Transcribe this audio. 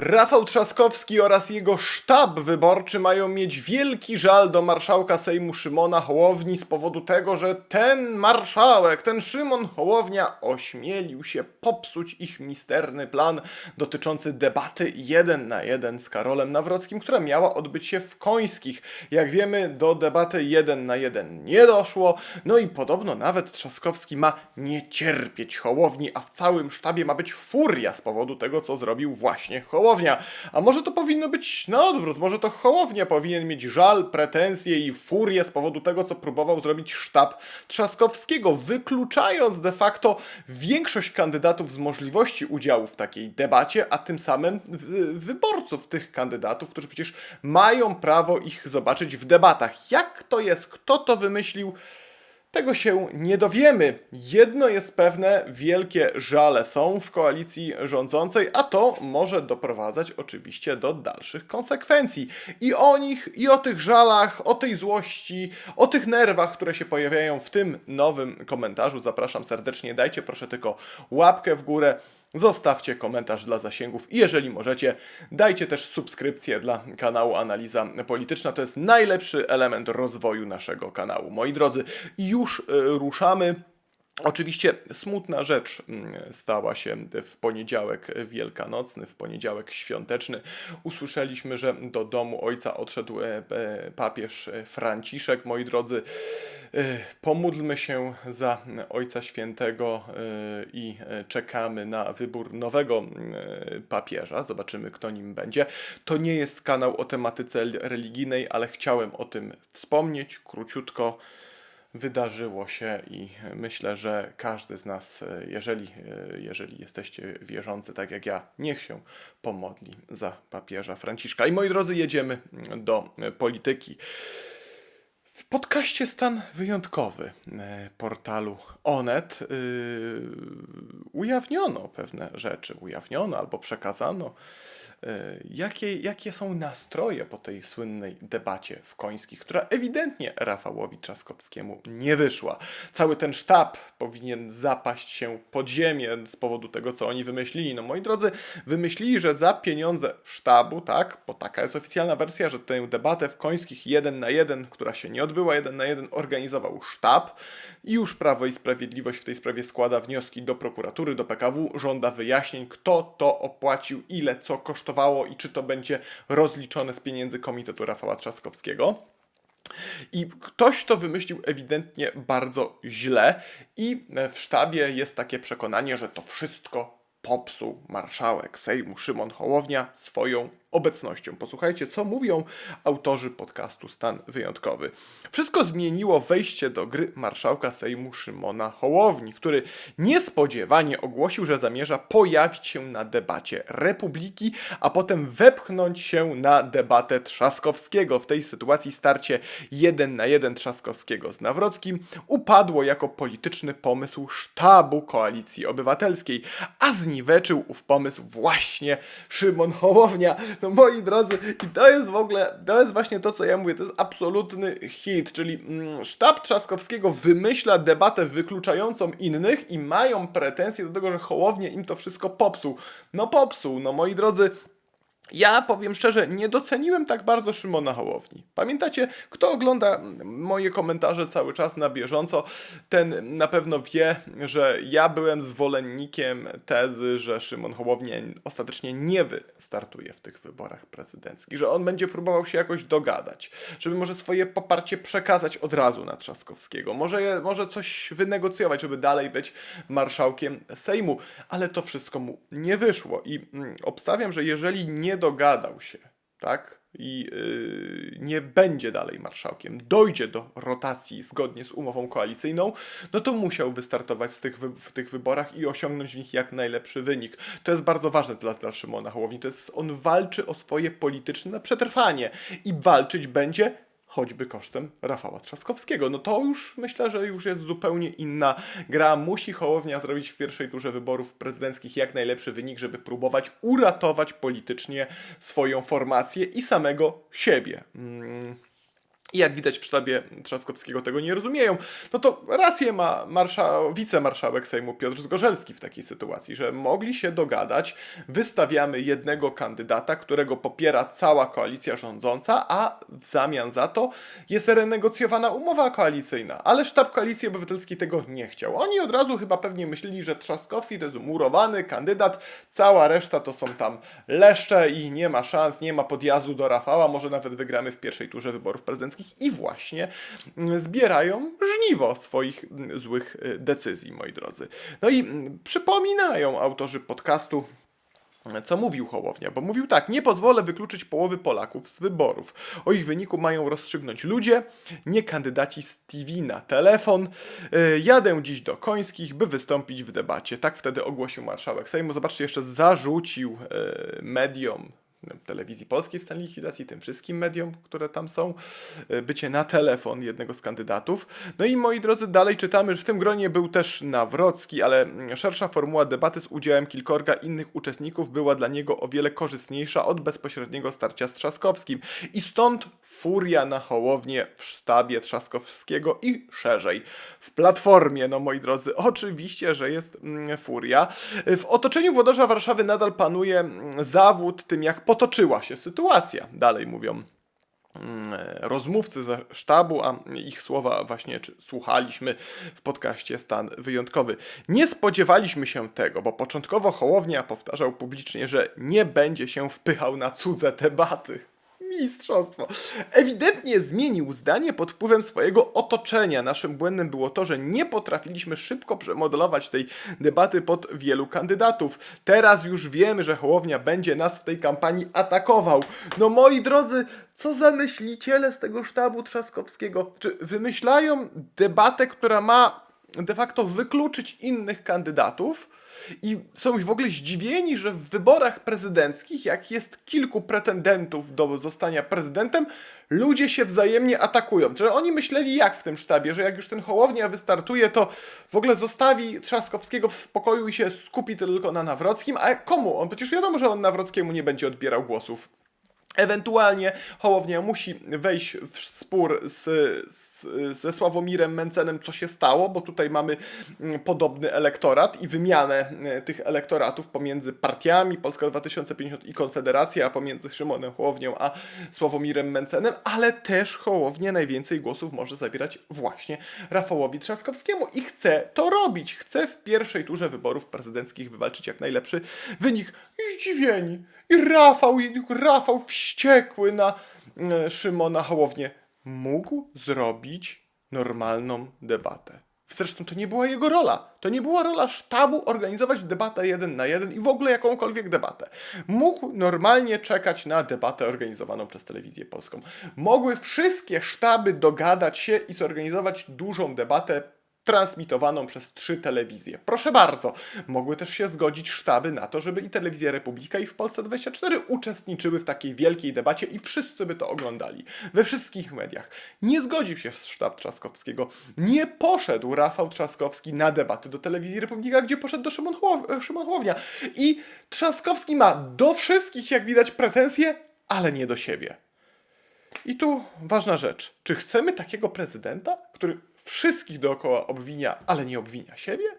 Rafał Trzaskowski oraz jego sztab wyborczy mają mieć wielki żal do marszałka Sejmu Szymona Hołowni z powodu tego, że ten marszałek, ten Szymon Hołownia ośmielił się popsuć ich misterny plan dotyczący debaty jeden na jeden z Karolem Nawrockim, która miała odbyć się w Końskich. Jak wiemy, do debaty jeden na jeden nie doszło, no i podobno nawet Trzaskowski ma nie cierpieć Hołowni, a w całym sztabie ma być furia z powodu tego, co zrobił właśnie Hołownia. A może to powinno być na odwrót, może to Hołownia powinien mieć żal, pretensje i furię z powodu tego, co próbował zrobić sztab Trzaskowskiego, wykluczając de facto większość kandydatów z możliwości udziału w takiej debacie, a tym samym wyborców tych kandydatów, którzy przecież mają prawo ich zobaczyć w debatach. Jak to jest, kto to wymyślił? Tego się nie dowiemy. Jedno jest pewne, wielkie żale są w koalicji rządzącej, a to może doprowadzać oczywiście do dalszych konsekwencji. I o nich, i o tych żalach, o tej złości, o tych nerwach, które się pojawiają w tym nowym komentarzu. Zapraszam serdecznie. Dajcie proszę tylko łapkę w górę. Zostawcie komentarz dla zasięgów i jeżeli możecie, dajcie też subskrypcję dla kanału Analiza Polityczna. To jest najlepszy element rozwoju naszego kanału. Moi drodzy, już y, ruszamy. Oczywiście smutna rzecz mm, stała się w poniedziałek wielkanocny, w poniedziałek świąteczny. Usłyszeliśmy, że do domu ojca odszedł e, e, papież Franciszek. Moi drodzy, e, pomódlmy się za Ojca Świętego e, i e, czekamy na wybór nowego e, papieża. Zobaczymy, kto nim będzie. To nie jest kanał o tematyce religijnej, ale chciałem o tym wspomnieć króciutko wydarzyło się i myślę, że każdy z nas, e, jeżeli, e, jeżeli jesteście wierzący, tak jak ja, niech się pomodli za papieża Franciszka. I moi drodzy, jedziemy do polityki. W podcaście Stan Wyjątkowy e, portalu Onet yy, ujawniono pewne rzeczy, ujawniono albo przekazano, yy, jakie, jakie są nastroje po tej słynnej debacie w Końskich, która ewidentnie Rafałowi Trzaskowskiemu nie wyszła. Cały ten sztab powinien zapaść się pod ziemię z powodu tego, co oni wymyślili. No moi drodzy, wymyślili, że za pieniądze sztabu, tak, bo taka jest oficjalna wersja, że tę debatę w Końskich jeden na jeden, która się nie odbyła jeden na jeden, organizował sztab i już Prawo i Sprawiedliwość w tej sprawie składa wnioski do prokuratury, do PKW, żąda wyjaśnień, kto to opłacił, ile co kosztowało i czy to będzie rozliczone z pieniędzy Komitetu Rafała Trzaskowskiego. I ktoś to wymyślił ewidentnie bardzo źle, i w sztabie jest takie przekonanie, że to wszystko popsuł marszałek Sejmu Szymon Hołownia swoją obecnością. Posłuchajcie, co mówią autorzy podcastu Stan Wyjątkowy. Wszystko zmieniło wejście do gry marszałka Sejmu Szymona Hołowni, który niespodziewanie ogłosił, że zamierza pojawić się na debacie Republiki, a potem wepchnąć się na debatę Trzaskowskiego. W tej sytuacji starcie jeden na jeden Trzaskowskiego z Nawrockim upadło jako polityczny pomysł sztabu Koalicji Obywatelskiej, a zniweczył ów pomysł właśnie Szymon Hołownia. No moi drodzy, i to jest w ogóle, to jest właśnie to, co ja mówię, to jest absolutny hit, czyli mm, sztab Trzaskowskiego wymyśla debatę wykluczającą innych i mają pretensje do tego, że Hołownia im to wszystko popsuł. No popsuł, no moi drodzy, ja powiem szczerze, nie doceniłem tak bardzo Szymona Hołowni. Pamiętacie, kto ogląda moje komentarze cały czas na bieżąco, ten na pewno wie, że ja byłem zwolennikiem tezy, że Szymon Hołownia ostatecznie nie wystartuje w tych wyborach prezydenckich, że on będzie próbował się jakoś dogadać, żeby może swoje poparcie przekazać od razu na Trzaskowskiego, może, może coś wynegocjować, żeby dalej być marszałkiem Sejmu, ale to wszystko mu nie wyszło i mm, obstawiam, że jeżeli nie dogadał się, tak, i yy, nie będzie dalej marszałkiem, dojdzie do rotacji zgodnie z umową koalicyjną, no to musiał wystartować z tych wy- w tych wyborach i osiągnąć w nich jak najlepszy wynik. To jest bardzo ważne dla, dla Szymona Hołowni. To jest, on walczy o swoje polityczne przetrwanie i walczyć będzie choćby kosztem Rafała Trzaskowskiego. No to już myślę, że już jest zupełnie inna gra. Musi Hołownia zrobić w pierwszej turze wyborów prezydenckich jak najlepszy wynik, żeby próbować uratować politycznie swoją formację i samego siebie. Mm. I jak widać w sztabie Trzaskowskiego tego nie rozumieją, no to rację ma marsza, wicemarszałek Sejmu Piotr Zgorzelski w takiej sytuacji, że mogli się dogadać, wystawiamy jednego kandydata, którego popiera cała koalicja rządząca, a w zamian za to jest renegocjowana umowa koalicyjna. Ale sztab Koalicji Obywatelskiej tego nie chciał. Oni od razu chyba pewnie myśleli, że Trzaskowski to jest umurowany kandydat, cała reszta to są tam leszcze i nie ma szans, nie ma podjazdu do Rafała, może nawet wygramy w pierwszej turze wyborów prezydenckich i właśnie mm, zbierają żniwo swoich mm, złych y, decyzji, moi drodzy. No i mm, przypominają autorzy podcastu, co mówił Hołownia, bo mówił tak, nie pozwolę wykluczyć połowy Polaków z wyborów. O ich wyniku mają rozstrzygnąć ludzie, nie kandydaci z TV na telefon. Yy, Jadę dziś do Końskich, by wystąpić w debacie. Tak wtedy ogłosił marszałek Sejmu. Zobaczcie, jeszcze zarzucił yy, mediom telewizji polskiej w stanie likwidacji, tym wszystkim mediom, które tam są, e, bycie na telefon jednego z kandydatów. No i moi drodzy, dalej czytamy, że w tym gronie był też Nawrocki, ale szersza formuła debaty z udziałem kilkorga innych uczestników była dla niego o wiele korzystniejsza od bezpośredniego starcia z Trzaskowskim. I stąd furia na Hołownię w sztabie Trzaskowskiego i szerzej w Platformie, no moi drodzy, oczywiście, że jest mm, furia. W otoczeniu włodarza Warszawy nadal panuje mm, zawód tym, jak potoczyła się sytuacja. Dalej mówią mm, rozmówcy ze sztabu, a ich słowa właśnie słuchaliśmy w podcaście Stan Wyjątkowy. Nie spodziewaliśmy się tego, bo początkowo Hołownia powtarzał publicznie, że nie będzie się wpychał na cudze debaty. Mistrzostwo. Ewidentnie zmienił zdanie pod wpływem swojego otoczenia. Naszym błędem było to, że nie potrafiliśmy szybko przemodelować tej debaty pod wielu kandydatów. Teraz już wiemy, że Hołownia będzie nas w tej kampanii atakował. No moi drodzy, co za myśliciele z tego sztabu Trzaskowskiego? Czy wymyślają debatę, która ma de facto wykluczyć innych kandydatów? i są już w ogóle zdziwieni, że w wyborach prezydenckich, jak jest kilku pretendentów do zostania prezydentem, ludzie się wzajemnie atakują. Czy oni myśleli jak w tym sztabie, że jak już ten Hołownia wystartuje, to w ogóle zostawi Trzaskowskiego w spokoju i się skupi tylko na Nawrockim, a komu? On przecież wiadomo, że on Nawrockiemu nie będzie odbierał głosów. Ewentualnie Hołownia musi wejść w spór z, z, ze Sławomirem Mencenem, co się stało, bo tutaj mamy mm, podobny elektorat i wymianę e, tych elektoratów pomiędzy partiami Polska 2050 i Konfederacja, a pomiędzy Szymonem Hołownią a Sławomirem Mencenem, ale też Hołownia najwięcej głosów może zabierać właśnie Rafałowi Trzaskowskiemu i chce to robić. Chce w pierwszej turze wyborów prezydenckich wywalczyć jak najlepszy wynik. Zdziwieni. I Rafał, i Rafał wściekły na e, Szymona Hołownię. Mógł zrobić normalną debatę. Zresztą to nie była jego rola. To nie była rola sztabu organizować debatę jeden na jeden i w ogóle jakąkolwiek debatę. Mógł normalnie czekać na debatę organizowaną przez telewizję polską. Mogły wszystkie sztaby dogadać się i zorganizować dużą debatę transmitowaną przez trzy telewizje. Proszę bardzo, mogły też się zgodzić sztaby na to, żeby i Telewizja Republika i w Polsce 24 uczestniczyły w takiej wielkiej debacie i wszyscy by to oglądali. We wszystkich mediach. Nie zgodził się sztab Trzaskowskiego. Nie poszedł Rafał Trzaskowski na debaty do Telewizji Republika, gdzie poszedł do Szymon, Hołow Szymon. I Trzaskowski ma do wszystkich, jak widać, pretensje, ale nie do siebie. I tu ważna rzecz. Czy chcemy takiego prezydenta, który wszystkich dookoła obwinia, ale nie obwinia siebie?